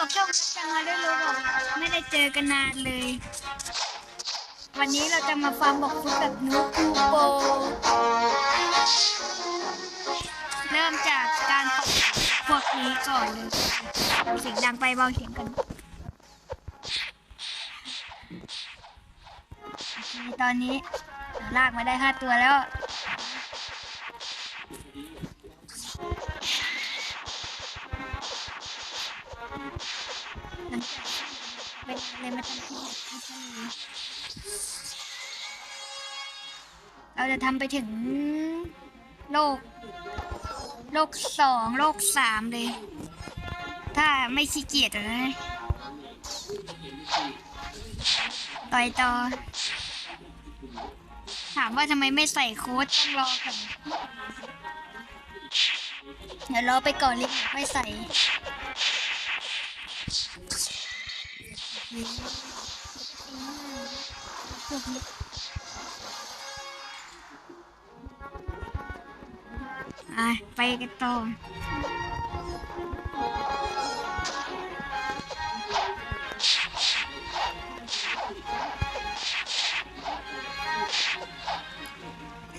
กับช่องจังมาด้วยรู้บอกไม่ได้เจอกันนานเลย วันนี้เราจะมาฟาร์มบอกฟุตกับนูคูโป เริ่มจากการตกพวกนี้ก่อนเลยเสียงดังไปเบาเสียงกันตอนนี้ลากมาได้ห้าตัวแล้ว เลยมาทำที่ที่ทะเลเราจะทำไปถึงโลก โลกสองโลกสามเลย ถ้าไม่ขี้เกียจนะต่อยต่อ ถามว่าทำไมไม่ใส่โค้ดต้องรอก่อนเดี๋ยวรอไปก่อนเลยไม่ใส่ อะไปกันต่อ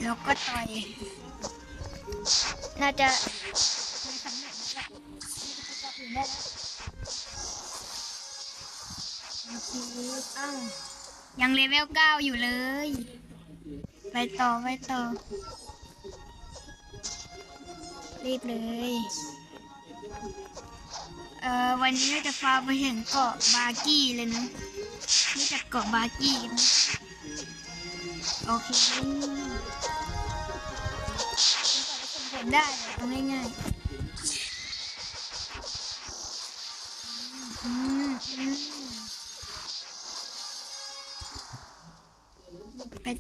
แล้วก็ต่อย น่าจะไม่สำเร็จแล้ว ยังเลเวลเก้าอยู่เลย ไปต่อไปต่อ รีบเลย เอ่อ วันนี้เราจะฟาไปถึงเกาะบาร์กี้เลยนะรู้จักเกาะบาร์กี้นไหมโอเคผลได้เลยเอาง่ายๆ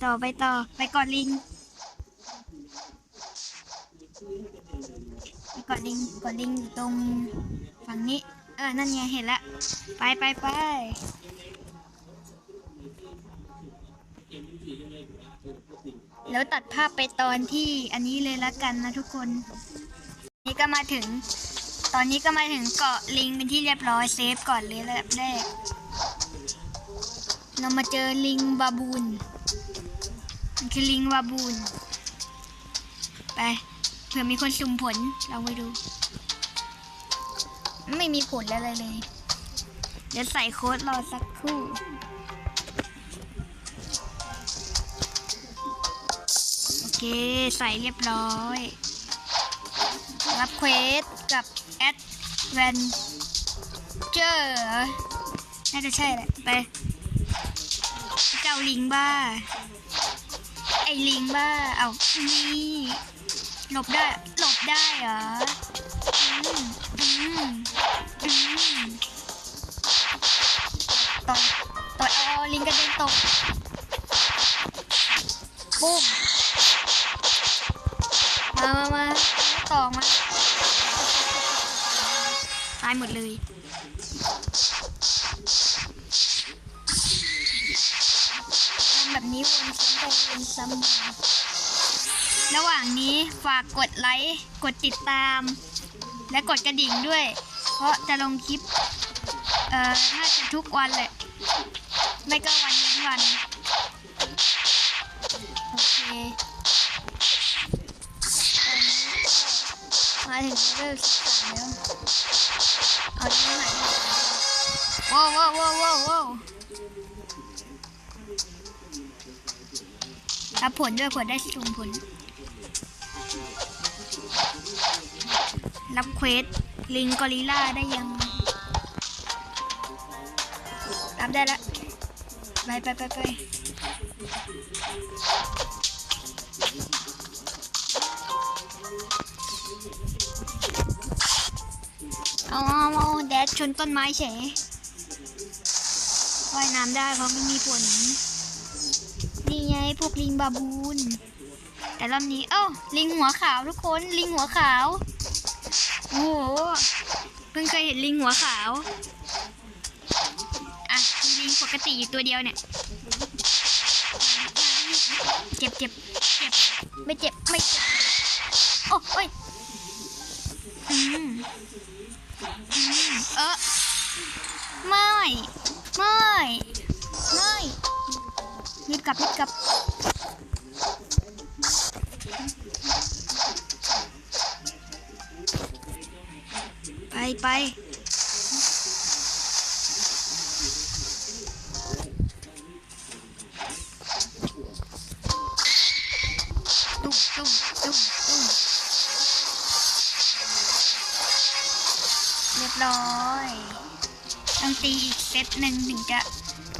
ต่อไปต่อไปกอดลิงไปกอดลิงกอดลิงอยู่ตรงฝั่งนี้ เออ นั่นไงเห็นละไปไปไปแล้วตัดภาพไปตอนที่อันนี้เลยละกันนะทุกคน นี่ก็มาถึง ตอนนี้ก็มาถึงเกาะลิงเป็นที่เรียบร้อยเซฟก่อนเลยระดับแรก เรามาเจอลิงบาบูน คือลิงวาบูน ไปเผื่อมีคนสุ่มผลเราไปดู ไม่มีผลอะไรเลย เดี๋ยวใส่โค้ดรอสักครู่โอเค ใส่เรียบร้อย รับเควสกับแอดเวนเจอร์น่าจะใช่แหละ ไป เจ้าลิงบ้า ไอ้ลิงบ้า เอานี่หลบได้ หลบได้เหรออืมอืมอืมต่อยต่อยเอาลิงกระเด็นตกปุ้มมามามาต่อมาตายหมดเลย ฝากกดไลค์กดติดตาม และกดกระดิ่งด้วย เพราะจะลงคลิปเอ่อน่าจะทุกวันแหละ ไม่ก็วันเว้นวัน โอเคมาถึงเลเวลสิบสามแล้วเอาที่องไหนว้าวว้าวว้าวว้าวรับผลด้วยผลได้สุ่มผล รับเควสลิงกอริล่าได้ยังรับได้ละไปไปไปไปเอาเอาเอาแดดชนต้นไม้เฉยว่ายน้ำได้เพราะไม่มีผลนี่ไงพวกลิงบาบูน แต่รอบนี้เอ้าลิงหัวขาวทุกคนลิงหัวขาว โอ้โหเพิ่งเคยเห็นลิงหัวขาว อะมีลิงปกติอยู่ตัวเดียวเนี่ยเจ็บเจ็บเจ็บไม่เจ็บไม่เจ็บโอ้ยอืมอืมเออไม่ ไม่รีบกลับรีบกลับ ไปไปตุ้มตุ้มตุ้มตุ้มเรียบร้อยต้องตีอีกเซตหนึ่งถึงจะ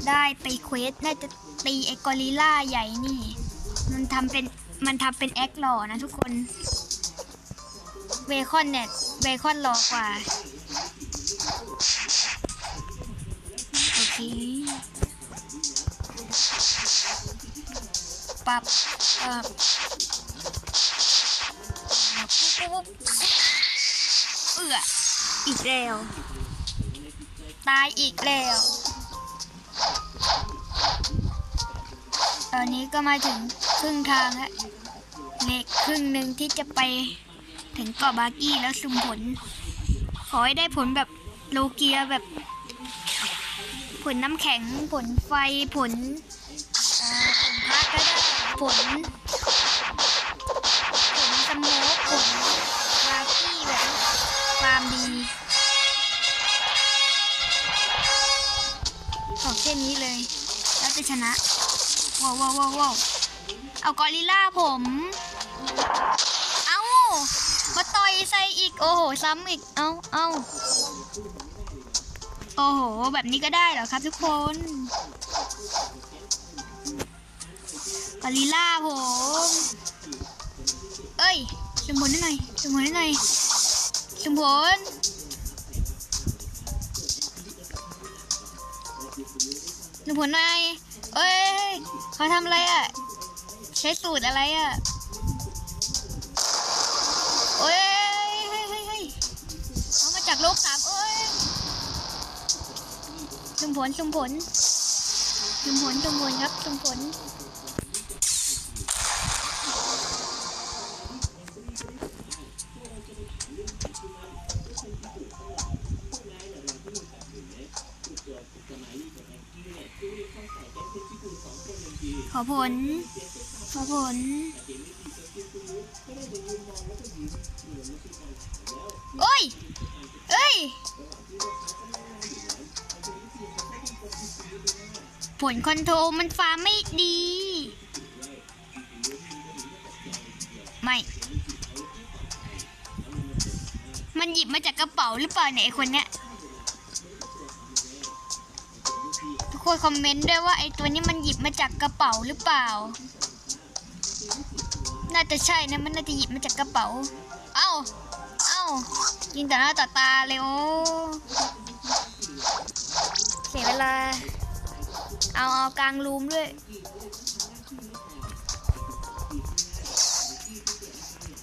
ได้ไปเควส น่าจะตีไอ้กอริลล่าใหญ่นี่ มันทำเป็น มันทำเป็นแอคหล่อนะทุกคนเบคอนเนี่ยเบคอนหล่อกว่า โอเคปรับปรับปุ๊บปุ๊บเอื้ออีกแล้ว ตายอีกแล้ว อนนี้ก็มาถึงครึ่งทางแล้วเหล็กครึ่งหนึ่งที่จะไปถึงเกาะบากี้แล้วสุ่มผล ขอให้ได้ผลแบบโลเกียแบบ ผลน้ำแข็งผลไฟผลผลพัดก็ได้ผล ผลสโมกผลบากี้แบบความดี ขอแค่นี้เลย แล้วจะชนะ ว้าวว้าวว้าวเอากอริลล่าผม เอามาต่อยใส่อีก โอ้โห ซ้ำอีก เอาเอาโอ้โห แบบนี้ก็ได้เหรอครับทุกคนกอริลล่าผม เอ้ยสมผลได้หน่อยสมผลได้หน่อยสมผลสมผลหน่อย เอ้ยเขาทำอะไรอะ ใช้สูตรอะไรอะโอ้ยเฮ้ยเฮ้ยเฮ้ยเอามาจากโลกสามเอ้ยสมผลสมผลสมผลสมผลครับสมผล อผล ขอผล โอ้ย เอ้ย ผลคอนโทรมันฟ้าไม่ดี ไม่ มันหยิบมาจากกระเป๋าหรือเปล่าเนี่ยไอคนเนี้ย คนคอมเมนต์ด้วยว่าไอตัวนี้มันหยิบมาจากกระเป๋าหรือเปล่า น่าจะใช่นะมันน่าจะหยิบมาจากกระเป๋า เอ้า เอ้ายิงต่อหน้าต่อตาเลยโอ้เสียเวลา เอาเอากลางรูมด้วย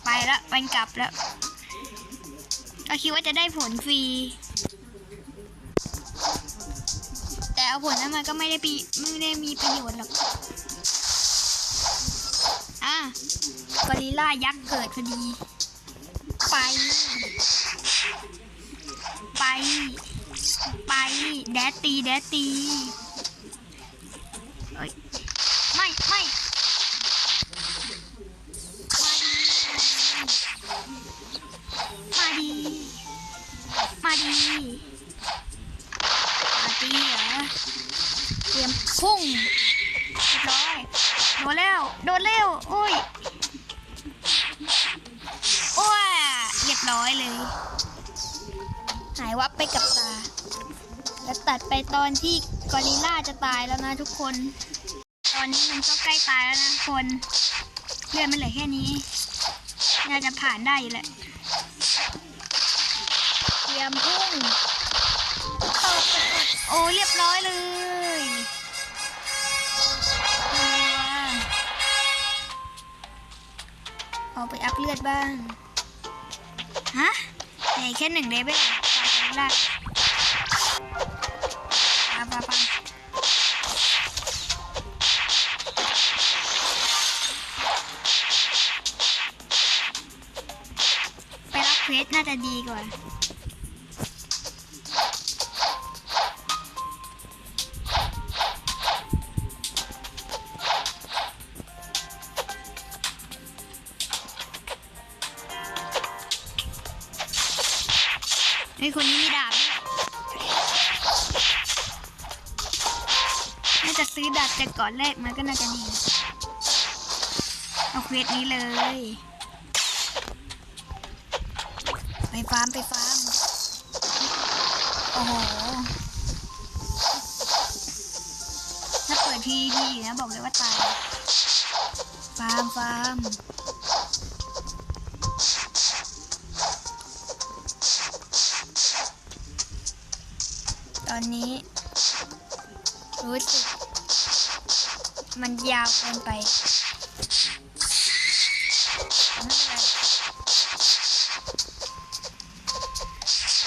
ไปละวันกลับแล้วก็คิดว่าจะได้ผลฟรี เอาผลนั้นมันก็ไม่ได้ปีไม่ได้มีประโยชน์หรอก อะกอริลล่ายักษ์เกิดพอดี ไป ไป ไป แดดตี แดดตี หายวับไปกับตา แล้วตัดไปตอนที่กอริลล่าจะตายแล้วนะทุกคน ตอนนี้มันก็ใกล้ตายแล้วนะคนเลือดมันเหลือแค่นี้ น่าจะผ่านได้อยู่แหละเตรียมพุ่งโอ้เรียบร้อยเลยเอาไปอัพเลือดบ้าง ฮะแต่แค่หนึ่งเลเวล ไปละปาปาปาไปรับเควสน่าจะดีกว่า ฮ้ยคนนี้มีดาบน่าจะซื้อดาบจากก่อนแรกมันก็น่าจะดีเอาเควสนี้เลย ไปฟาร์มไปฟาร์ม โอ้โห ถ้าเปิดทีดีนะบอกเลยว่าตาย ฟาร์มฟาร์ม นี้ รู้สึก มันยาวเกินไปไม่เป็นไร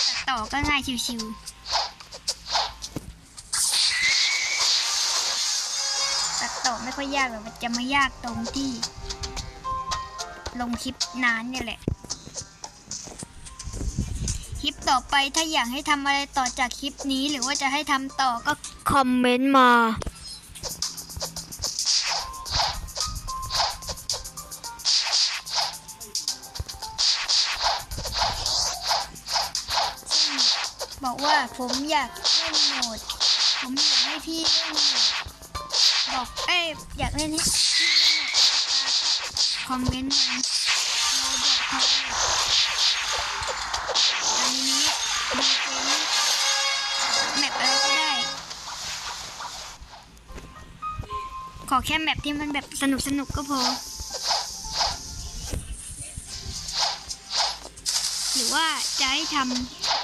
ตัดต่อก็ง่ายชิวๆตัดต่อไม่ค่อยยากหรอกมันจะไมายากตรงที่ ลงคลิปนานเนี่ยแหละ ลิปต่อไป ถ้าอยากให้ทำอะไรต่อจากคลิปนี้ หรือว่าจะให้ทำต่อก็คอมเมนต์มาบอกว่าผมอยากเล่นโหมด ผมอยากให้พี่เล่นโหมดบอกเอ้ยอยากเล่นให้พี่เล่นโหมดคอมเมนต์มาเราบอกเขาอันนี้มีเกม แมปอะไรก็ได้ ขอแค่แมปที่มันแบบสนุกสนุกก็พอ หรือว่าจะให้ท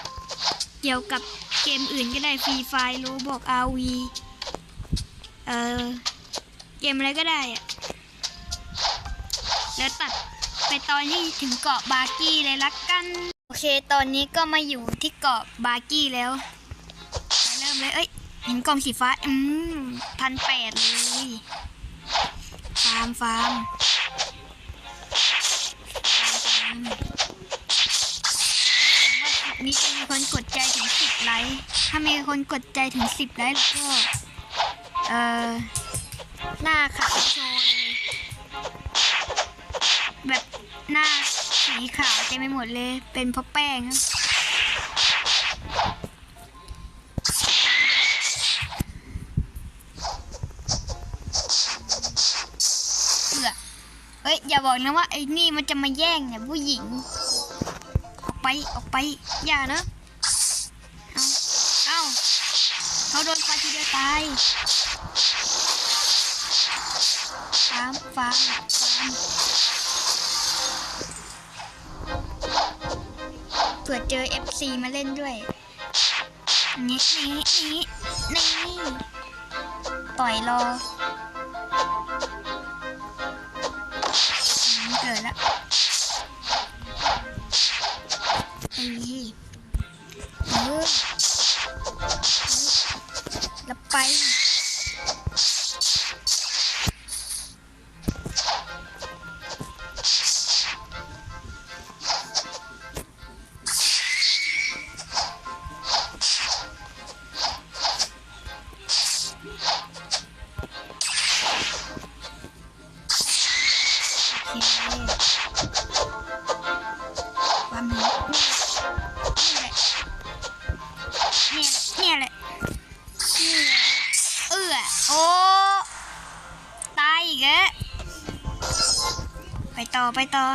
ำเกี่ยวกับเกมอื่นก็ได้ฟรีไฟล์โรบอกอาวีเออเกมอะไรก็ได้อะแล้วตัดไปตอนที่ถึงเกาะบาร์กี้เลยละกัน เคตอนนี้ก็มาอยู่ที่เกาะบาร์กี้แล้วเริ่มเลยเอ้ยเห็นกล่องสีฟ้า อืมพันแปดเลยฟาร์มฟาร์มฟาร์มนี่จะมีคนกดใจถึงสิบไลค์ ถ้ามีคนกดใจถึงสิบไลค์แล้วก็ เอ่อ หน้าขาวโชว์เลย แบบหน้า สีขาวเต็มไปหมดเลย เป็นเพราะแป้งครับเบื่อเอ้ย อย่าบอกนะว่าไอ้นี่มันจะมาแย่งเนี่ยผู้หญิง ออกไปออกไป อย่านะ เอาเอาเขาโดนไฟทีเดียวตายฟามฟามฟาม ผื่อเจอ FC มาเล่นด้วยนี่นี่นี่นี่ต่อยรอ ไปต่อไปต่อ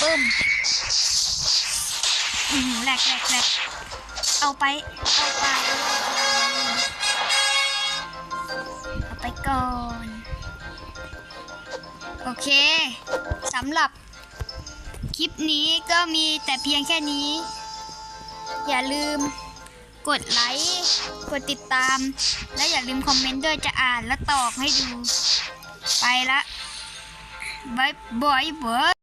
ปึ้มอือหือแหลกแหลกแหลกเอาไป เอาไป เอาไปก่อน โอเคสำหรับคลิปนี้ก็มีแต่เพียงแค่นี้ อย่าลืมกดไลค์ กดติดตาม และอย่าลืมคอมเมนต์ด้วยจะอ่านและตอบให้ดู ไปละ บายบายบาย